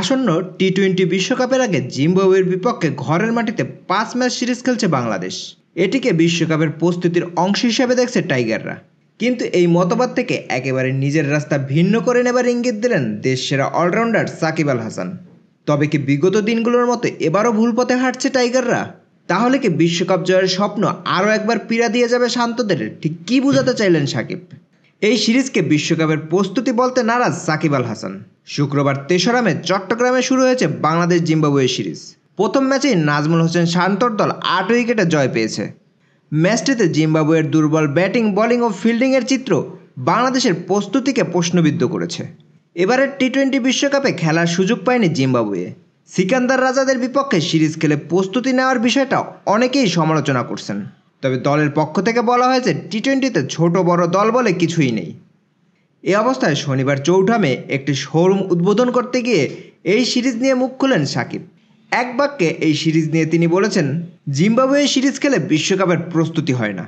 আসন্ন T twenty বিশ্বকাপের আগে জিম্বাবুয়ের বিপক্ষে ঘরের মাটিতে পাঁচ ম্যাচ সিরিজ খেলছে বাংলাদেশ। এটিকে বিশ্বকাপের প্রস্তুতির অংশ হিসেবে দেখছে টাইগাররা। কিন্তু এই মতবাদ থেকে একেবারে নিজের রাস্তা ভিন্ন করে নেবার ইঙ্গিত দিলেন দেশ সেরা অলরাউন্ডার সাকিব আল হাসান। তবে কি বিগত দিনগুলোর মতো এবারও ভুল পথে হাঁটছে টাইগাররা? তাহলে কি বিশ্বকাপ জয়ের স্বপ্ন আরও একবার পীড়া দিয়ে যাবে শান্তদের? ঠিক কী বোঝাতে চাইলেন সাকিব? এই সিরিজকে বিশ্বকাপের প্রস্তুতি বলতে নারাজ সাকিব আল হাসান। শুক্রবার তেসরা মে চট্টগ্রামে শুরু হয়েছে বাংলাদেশ জিম্বাবুয়ে সিরিজ। প্রথম ম্যাচেই নাজমুল হোসেন শান্তর দল আট উইকেটে জয় পেয়েছে। ম্যাচটিতে জিম্বাবুয়ের দুর্বল ব্যাটিং, বোলিং ও ফিল্ডিংয়ের চিত্র বাংলাদেশের প্রস্তুতিকে প্রশ্নবিদ্ধ করেছে। এবারের টি টোয়েন্টি বিশ্বকাপে খেলার সুযোগ পায়নি জিম্বাবুয়ে। সিকান্দার রাজাদের বিপক্ষে সিরিজ খেলে প্রস্তুতি নেওয়ার বিষয়টা অনেকেই সমালোচনা করছেন। তবে দলের পক্ষ থেকে বলা হয়েছে টি টোয়েন্টিতে ছোট বড় দল বলে কিছুই নেই। এ অবস্থায় শনিবার চৌঠামে একটি শোরুম উদ্বোধন করতে গিয়ে এই সিরিজ নিয়ে মুখ খুলেন সাকিব। এক বাক্যে এই সিরিজ নিয়ে তিনি বলেছেন, জিম্বাবুয়ে সিরিজ খেলে বিশ্বকাপের প্রস্তুতি হয় না।